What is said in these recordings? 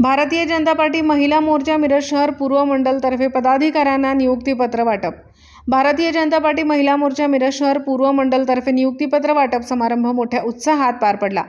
Bharatiya Janata party महिला मोर्चा मिरज शहर पूर्व मंडलतर्फे पदाधिकाऱ्यांना नियुक्तीपत्र वाटप. भारतीय जनता पार्टी महिला मोर्चा मिरज शहर पूर्व मंडलतर्फे नियुक्तीपत्र वाटप समारंभ मोठ्या उत्साहात पार पडला.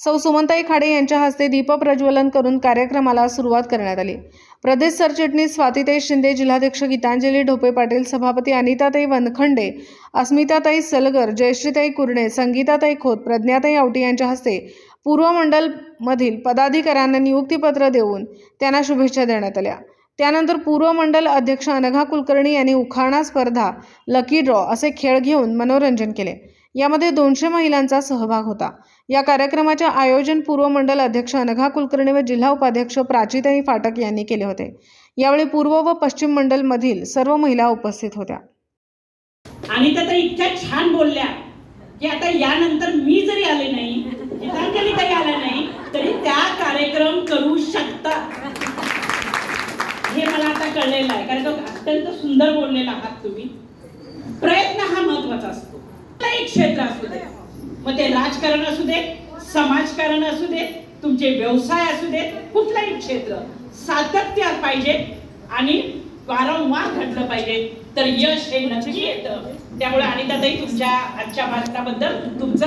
सौ सुमंताई खाडे यांच्या हस्ते दीपप्रज्वलन करून कार्यक्रमाला सुरुवात करण्यात आली. प्रदेश सरचिटणीस स्वातीताई शिंदे जिल्हाध्यक्ष गीतांजली ढोपे पाटील सभापती अनिताताई वनखंडे अस्मिताताई सलगर जयश्रीताई कुरणे संगीताताई खोत प्रज्ञाताई आवटी यांच्या हस्ते पूर्व मंडलमधील पदाधिकाऱ्यांना नियुक्तीपत्र देऊन त्यांना शुभेच्छा देण्यात आल्या. त्यानंतर पूर्व मंडल अध्यक्ष अनघा कुलकर्णी यांनी उखाणा स्पर्धा लकी ड्रॉ असे खेळ घेऊन मनोरंजन केले. यामध्ये दोनशे महिलांचा सहभाग होता. या कार्यक्रमाचे आयोजन पूर्व मंडल अध्यक्ष अनघा कुलकर्णी व जिल्हा उपाध्यक्ष प्राचीताई फाटक यांनी केले होते. यावेळी पूर्व व पश्चिम मंडलमधील सर्व महिला उपस्थित होत्या. आणि त्या तर इतक्या छान बोलल्या. की आता यानंतर मी जरी आले नाही गीतांजली काही आल्या नाही तरी त्या कार्यक्रम करू शकता. हे मला आता कळलेलं आहे. कारण तो अत्यंत सुंदर बोललेला आहात तुम्ही. प्रयत्न हा महत्त्वाचा असतो. एक क्षेत्र असू दे. मग ते राजकारण असू दे समाजकारण असू दे तुमचे व्यवसाय असू दे कुठलंही क्षेत्र सातत्य पाहिजे आणि वारंवार घडलं पाहिजे. तर यश हे नक्की येतं. त्यामुळे अनिताताई तुमच्या आजच्या भाषणाबद्दल तुमचं